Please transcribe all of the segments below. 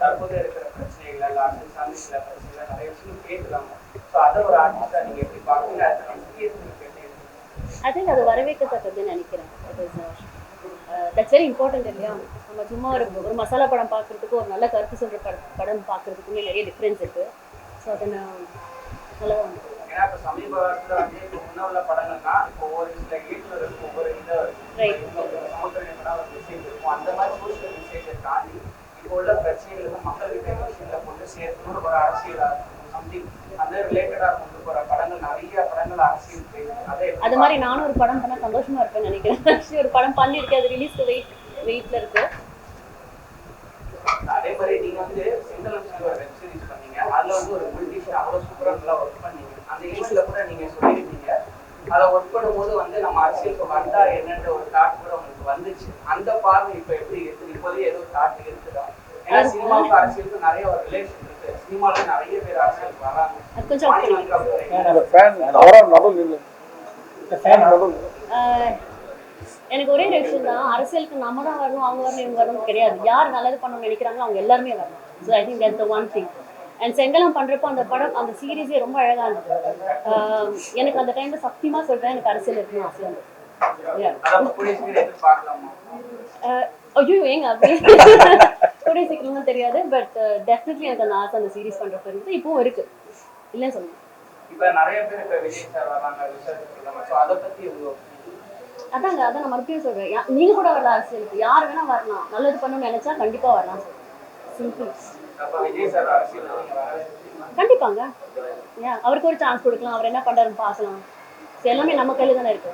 தற்போது இருக்கிற பிரச்சனைகள் எல்லாம் அரசு நிறைய விஷயம் பேசுறாங்க ஸோ அதை ஒரு ஆர்டிஸ்டாக நீங்கள் எப்படி பார்க்குறீங்க அதை சீரியஸ்களுக்கு நினைக்கிறேன் தட்ஸ் uh, இல்லையா? நம்ம சும்மா ஒரு ஒரு மசாலா படம் பார்க்குறதுக்கும் ஒரு நல்ல கருத்து சொல்கிற படம் படம் பார்க்குறதுக்குமே நிறைய டிஃப்ரென்ஸ் இருக்கு. ஸோ அதை நான் நல்லதாக வந்து ஏன்னா இப்போ சமீபத்தில் வந்து இப்போ உள்ள படங்கள்னா இப்போ ஒவ்வொரு சில வீட்டில் இருக்கும் ஒவ்வொரு இதை இப்போ உள்ள பிரச்சனைகளுக்கு மக்கள்கிட்ட விஷயங்களை கொண்டு சேர்க்கணும்னு ஒரு அரசியலா சம்திங் அந்த ரிலேட்டடா கொண்டு போற படங்கள் நிறைய படங்கள் அரசியல் அதை அது மாதிரி நானும் ஒரு படம் பண்ணால் சந்தோஷமா இருப்பேன்னு நினைக்கிறேன். ஒரு படம் பண்ணியிருக்கேன் அது ரிலீஸ்க்கு வெயிட் வெயிட்டில் இருக்கு. அதே மாதிரி நீங்க வந்து சிங்களம் ஒரு வெப் சீரிஸ் பண்ணீங்க. அதுல வந்து ஒரு பிரிட்டிஷ் அவ்வளவு சூப்பரா நல்லா ஒர்க் பண்ணீங்க. அந்த ஈவெண்ட்ல கூட நீங்க சொல்லியிருந்தீங்க. அதை ஒர்க் பண்ணும்போது வந்து நம்ம அரசியலுக்கு வந்தா என்னன்ற ஒரு தாட் கூட உங்களுக்கு வந்துச்சு. அந்த பார்வை இப்ப எப்படி இருக்குது இப்போதே ஏதோ தாட் இருக்குதா? ஏன்னா சினிமாவுக்கு அரசியலுக்கு நிறைய ஒரு ரிலேஷன் இருக்கு. சினிமால நிறைய பேர் அரசியலுக்கு வராங்க. வந்து எனக்கு ஒரே விஷயம் தான் அரசியலுக்கு நம்ம தான் வரணும் அவங்க வரணும் இவங்க வரணும் கிடையாது. யார் நல்லது பண்ணணும்னு நினைக்கிறாங்களோ அவங்க எல்லாருமே வரணும். So I think that's the one thing and செங்கலம் பண்றப்போ அந்த படம் அந்த சீரீஸே ரொம்ப அழகா இருந்தது. ஆஹ் எனக்கு அந்த டைம்ல சத்தியமா சொல்றேன் எனக்கு அரசியல் இருக்கணும் ஆசை ஆஹ் ஐயோ ஏங்க அப்படி. சீக்கிரமா தெரியாது பட் டெஃபினெட்லி எனக்கு அந்த ஆசை அந்த சீரீஸ் பண்றப்ப இருந்தது இப்பவும் இருக்கு. இல்லைன்னு சொல்லுங்க இப்ப நிறைய பேர் இப்ப விஜய் சார் வராங்க ஸோ அதை அதாங்க அதான் நான் மறுபடியும் சொல்றேன். யா- நீங்க கூட வரலாம் அரசியலுக்கு. யார் வேணா வரலாம். நல்லது பண்ணணும்னு நினைச்சா கண்டிப்பா வரலாம் வரவே கண்டிப்பாங்க. ஏன் அவருக்கு ஒரு சான்ஸ் கொடுக்கலாம். அவர் என்ன பண்றாருன்னு பார்க்கலாம். So, எல்லாமே நம்ம கையில தானே இருக்கு.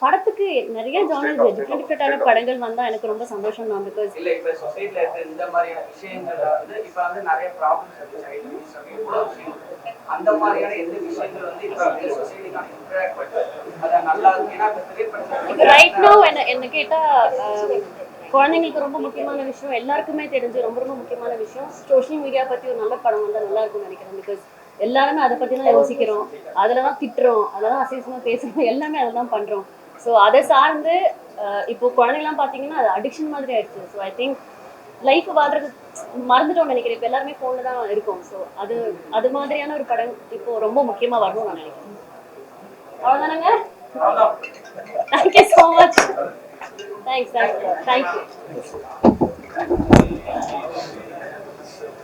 படத்துக்கு நிறைய ஜானர்ஸ் டிஃப்ரெண்ட் டிஃப்ரெண்டான படங்கள் வந்தா எனக்கு ரொம்ப சந்தோஷம் தான் பிகாஸ் இல்ல இப்ப சொசைட்டில இருக்க இந்த மாதிரியான விஷயங்கள்ல வந்து இப்ப வந்து நிறைய ப்ராப்ளம்ஸ் இருக்கு சைல்டு அபியூஸ் இருக்கு இவ்வளவு விஷயம் இருக்கு. அந்த மாதிரியான எந்த விஷயங்கள் வந்து இப்ப சொசைட்டிக்கான இன்டராக்ட் பண்ணுறது அது நல்லா ஏன்னா இப்ப ரைட் நோ என்ன என்ன கேட்டா ஆஹ், குழந்தைங்களுக்கு ரொம்ப முக்கியமான விஷயம் எல்லாருக்குமே தெரிஞ்சு ரொம்ப ரொம்ப முக்கியமான விஷயம் சோஷியல் மீடியா பத்தி ஒரு நல்ல படம் வந்தா நல்லா இருக்கும்னு நினைக்கிறேன் பிகாஸ் எல்லாருமே அதை பற்றி தான் யோசிக்கிறோம். அதில் தான் திட்டுறோம். அதெல்லாம் அசிசமா பேசுறோம். எல்லாமே அதை தான் பண்றோம். ஸோ அதை சார்ந்து இப்போ குழந்தைங்களாம் பாத்தீங்கன்னா அது அடிக்ஷன் மாதிரி ஆயிடுச்சு. ஸோ ஐ திங்க் லைஃப் வாழ்றது மறந்துட்டோம்னு நினைக்கிறேன். இப்போ எல்லாருமே ஃபோனில் தான் இருக்கும். ஸோ அது அது மாதிரியான ஒரு படம் இப்போ ரொம்ப முக்கியமா வரணும்னு நான் நினைக்கிறேன். அவ்வளோதானங்க thank you so much thanks thanks thank you